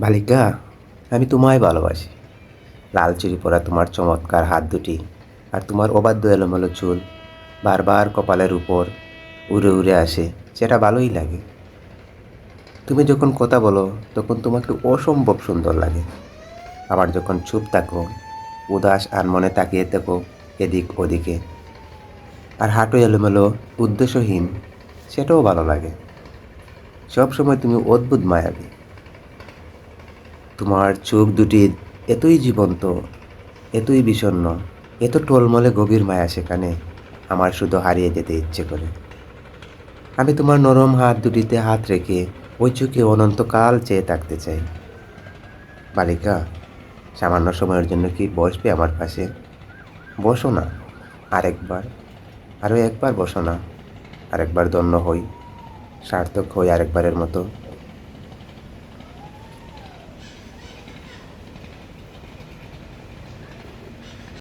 বালিকা আমি তোমায় ভালোবাসি। লাল চুরি পরা তোমার চমৎকার হাত দুটি আর তোমার অবাধ্য এলোমেলো চুল বারবার কপালের উপর উড়ে উড়ে আসে সেটা ভালোই লাগে। তুমি যখন কথা বলো, তখন তোমাকে অসম্ভব সুন্দর লাগে। আবার যখন চুপ থাকো, উদাস আর মনে তাকিয়ে থাকো এদিক ওদিকে। আর হাঁটো এলোমেলো, উদ্দেশ্যহীন, সেটাও ভালো লাগে। সবসময় তুমি অদ্ভুত মায়াবী। তোমার চোখ দুটি এতই জীবন্ত, এতই বিষণ্ণ, এত টলমলে গভীর মায়া সেখানে আমার শুধু হারিয়ে যেতে ইচ্ছে করে। আমি তোমার নরম হাত দুটিতে হাত রেখে ওই চোখে অনন্তকাল চেয়ে থাকতে চাই। বালিকা, সামান্য সময়ের জন্য কি বসবে আমার পাশে? বসো না, আরেকবার, আরও একবার বসো না, আরেকবার দন্য হই, সার্থক হই আরেকবারের মতো।